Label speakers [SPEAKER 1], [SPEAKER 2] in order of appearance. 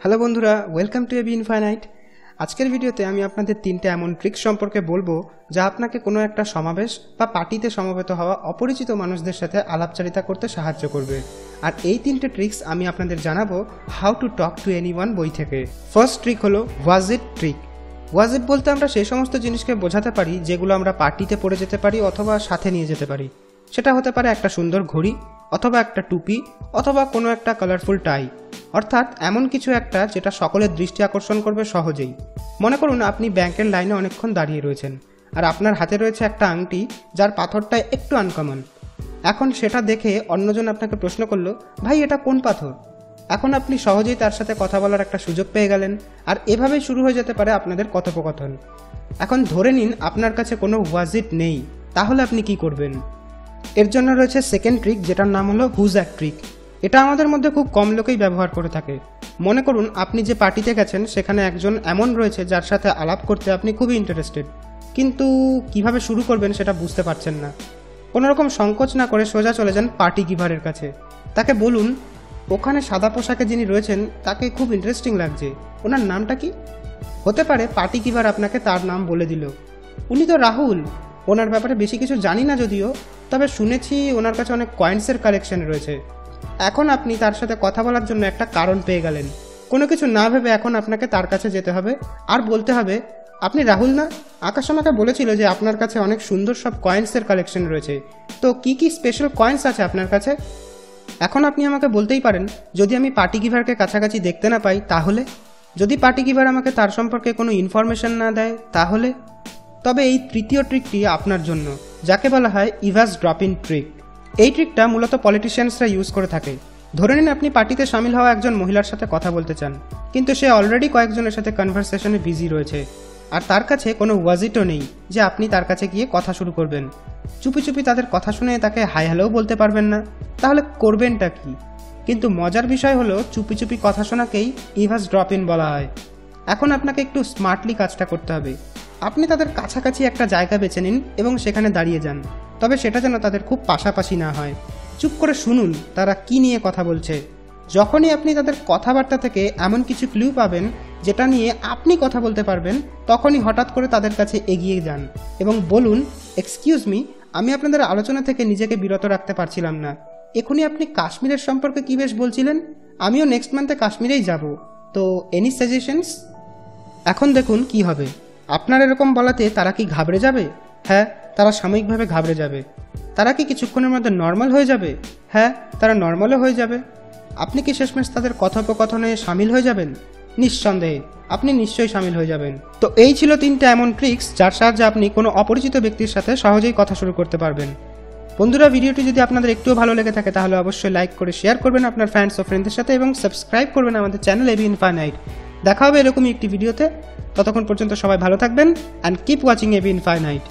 [SPEAKER 1] Hello বন্ধুরা welcome to AB infinite আজকের ভিডিওতে আমি আপনাদের তিনটে এমন ট্রিক্স সম্পর্কে বলব, যা আপনাকে কোনো একটা সমাবেশ বা পার্টিতে সমবেত হওয়া অপরিচিত মানুষদের সাথে আলাপচারিতা করতে সাহায্য করবে। আর এই তিনটে ট্রিক্স আমি আপনাদের জানাব how to talk to anyone বই থেকে। ফার্স্ট ট্রিক হলো ওয়াজ ইট ট্রিক ওয়াজ ইট বলতে আমরা সেই সমস্ত জিনিসকে বোঝাতে পারি, যেগুলো আমরা পার্টিতে পড়ে যেতে পারি অথবা সাথে নিয়ে যেতে পারি। সেটা হতে পারে একটা সুন্দর ঘড়ি, অথবা একটা টুপি, অথবা কোনো একটা কালারফুল টাই অর্থাৎ এমন কিছু একটা যেটা সকলের দৃষ্টি আকর্ষণ করবে সহজেই। মনে করুন আপনি ব্যাংকের লাইনে অনেকক্ষণ দাঁড়িয়ে রয়েছেন, আর আপনার হাতে রয়েছে একটা আংটি যার পাথরটা একটু আনকমন এখন সেটা দেখে অন্যজন আপনাকে প্রশ্ন করল, ভাই, এটা কোন পাথর? এখন আপনি সহজেই তার সাথে কথা বলার একটা সুযোগ পেয়ে গেলেন, আর এভাবেই শুরু হয়ে যেতে পারে আপনাদের কথোপকথন। এখন ধরে নিন আপনার কাছে কোনো ওয়াজিট নেই, তাহলে আপনি কি করবেন? এর জন্য রয়েছে সেকেন্ড ট্রিক যেটার নাম হলো হুজ হুজ্যাক ট্রিক এটা আমাদের মধ্যে খুব কম লোকেই ব্যবহার করে থাকে। মনে করুন, আপনি যে পার্টিতে গেছেন, সেখানে একজন এমন রয়েছে যার সাথে আলাপ করতে আপনি খুবই ইন্টারেস্টেড কিন্তু কীভাবে শুরু করবেন সেটা বুঝতে পারছেন না। কোনো রকম সংকোচ না করে সোজা চলে যান পার্টি গিভারের কাছে। তাকে বলুন, ওখানে সাদা পোশাকে যিনি রয়েছেন, তাকে খুব ইন্টারেস্টিং লাগছে। ওনার নামটা কি? হতে পারে পার্টি গিভার আপনাকে তার নাম বলে দিল। উনি তো রাহুল। ওনার ব্যাপারে বেশি কিছু জানি না যদিও, তবে শুনেছি ওনার কাছে অনেক কয়েন্সের কালেকশন রয়েছে। এখন আপনি তার সাথে কথা বলার জন্য একটা কারণ পেয়ে গেলেন। কোনো কিছু না ভেবে এখন আপনাকে তার কাছে যেতে হবে। আর বলতে হবে, আপনি রাহুল না? আকাশ আমাকে বলেছিল যে আপনার কাছে অনেক সুন্দর সব কয়েন্সের কালেকশন রয়েছে। তো কি কি স্পেশাল কয়েন্স আছে আপনার কাছে? এখন আপনি আমাকে বলতেই পারেন, যদি আমি পার্টি গিভারকে কাছাকাছি দেখতে না পাই, তাহলে? যদি পার্টি গিভার আমাকে তার সম্পর্কে কোনো ইনফরমেশন না দেয়, তাহলে? তবে এই তৃতীয় ট্রিকটি আপনার জন্য, যাকে বলা হয় ইভাস ড্রপ ইন ট্রিক এই ট্রিকটা মূলত পলিটিশিয়ানসরা ইউজ করে থাকে। ধরে নিন আপনি পার্টিতে সামিল হওয়া একজন মহিলার সাথে কথা বলতে চান, কিন্তু সে অলরেডি কয়েকজনের সাথে কনভারসেশনে বিজি রয়েছে। আর তার কাছে কোনো ওয়াজিটও নেই যে আপনি তার কাছে গিয়ে কথা শুরু করবেন। চুপি চুপি তাদের কথা শুনে তাকে হাই হ্যালোও বলতে পারবেন না। তাহলে করবেনটা কি? কিন্তু মজার বিষয় হলো চুপি চুপি কথা শোনাকেই ইভাস ড্রপ ইন বলা হয়। এখন আপনাকে একটু স্মার্টলি কাজটা করতে হবে। আপনি তাদের কাছাকাছি একটা জায়গা বেছে নিন এবং সেখানে দাঁড়িয়ে যান। তবে সেটা যেন তাদের খুব পাশাপাশি না হয়। চুপ করে শুনুন, তারা কি নিয়ে কথা বলছে। যখনই আপনি তাদের কথাবার্তা থেকে এমন কিছু ক্লু পাবেন, যেটা নিয়ে আপনি কথা বলতে পারবেন, তখনই হঠাৎ করে তাদের কাছে এগিয়ে যান এবং বলুন এক্সকিউজ মি আমি আপনাদের আলোচনা থেকে নিজেকে বিরত রাখতে পারছিলাম না। এখনই আপনি কাশ্মীরের সম্পর্কে কি বেশ বলছিলেন? আমিও নেক্সট মান্থে কাশ্মীরেই যাব। তো এনি সাজেশনস এখন দেখুন কি হবে। আপনার এরকম বলাতে তারা কি ঘাবড়ে যাবে? হ্যাঁ তারা সাময়িকভাবে ঘাবড়ে যাবে। তারা কি কিছুক্ষণের মধ্যে নর্মাল হয়ে যাবে? হ্যাঁ তারা নর্মালও হয়ে যাবে। আপনি কি শেষমেশ তাদের কথোপকথনে সামিল হয়ে যাবেন? নিঃসন্দেহে, আপনি নিশ্চয়ই সামিল হয়ে যাবেন। তো এই ছিল তিনটা এমন ট্রিক্স যার সাহায্যে আপনি কোনো অপরিচিত ব্যক্তির সাথে সহজেই কথা শুরু করতে পারবেন। বন্ধুরা, ভিডিওটি যদি আপনাদের একটুও ভালো লেগে থাকে, তাহলে অবশ্যই লাইক করে শেয়ার করবেন আপনার ফ্যান্ডস ও ফ্রেন্ডদের সাথে এবং সাবস্ক্রাইব করবেন আমাদের চ্যানেল এবি ইনফাইনাইট দেখা হবে এরকমই একটি ভিডিওতে। ততক্ষণ পর্যন্ত সবাই ভালো থাকবেন and keep watching AB infinite